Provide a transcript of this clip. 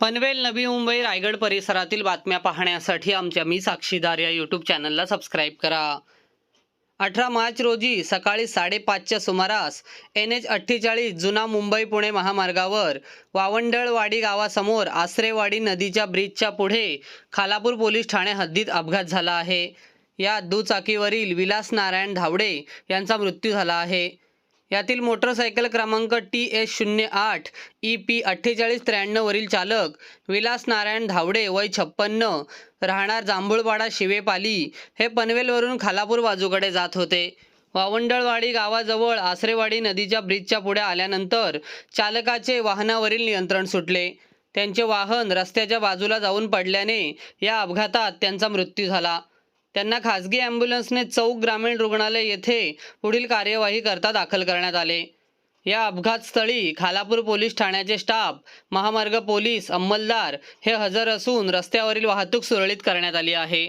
पनवेल नवी मुंबई रायगड परिसरातील बातम्या पाहण्यासाठी आमच्या मी साक्षीदार या यूट्यूब चॅनलला सबस्क्राईब करा. अठरा मार्च रोजी सकाळी साडेपाचच्या सुमारास एन एच अठ्ठेचाळीस जुना मुंबई पुणे महामार्गावर वावंडळवाडी गावासमोर आसरेवाडी नदीच्या ब्रिजच्या पुढे खालापूर पोलीस ठाणे हद्दीत अपघात झाला आहे. यात दुचाकीवरील विलास नारायण धावडे यांचा मृत्यू झाला आहे. यातील मोटरसायकल क्रमांक टी एस शून्य आठ ई पी अठ्ठेचाळीस त्र्याण्णववरील चालक विलास नारायण धावडे वय छप्पन्न राहणार जांभूळपाडा शिवेपाली हे पनवेलवरून खालापूर बाजूकडे जात होते. वावंडळवाडी गावाजवळ आसरेवाडी नदीच्या ब्रिजच्या पुढे आल्यानंतर चालकाचे वाहनावरील नियंत्रण सुटले. त्यांचे वाहन रस्त्याच्या बाजूला जाऊन पडल्याने या अपघातात त्यांचा मृत्यू झाला. त्यांना खासगी ॲम्ब्युलन्सने चौक ग्रामीण रुग्णालय येथे पुढील कार्यवाही करता दाखल करण्यात आले. या अपघातस्थळी खालापूर पोलीस ठाण्याचे स्टाफ महामार्ग पोलीस अंमलदार हे हजर असून रस्त्यावरील वाहतूक सुरळीत करण्यात आली आहे.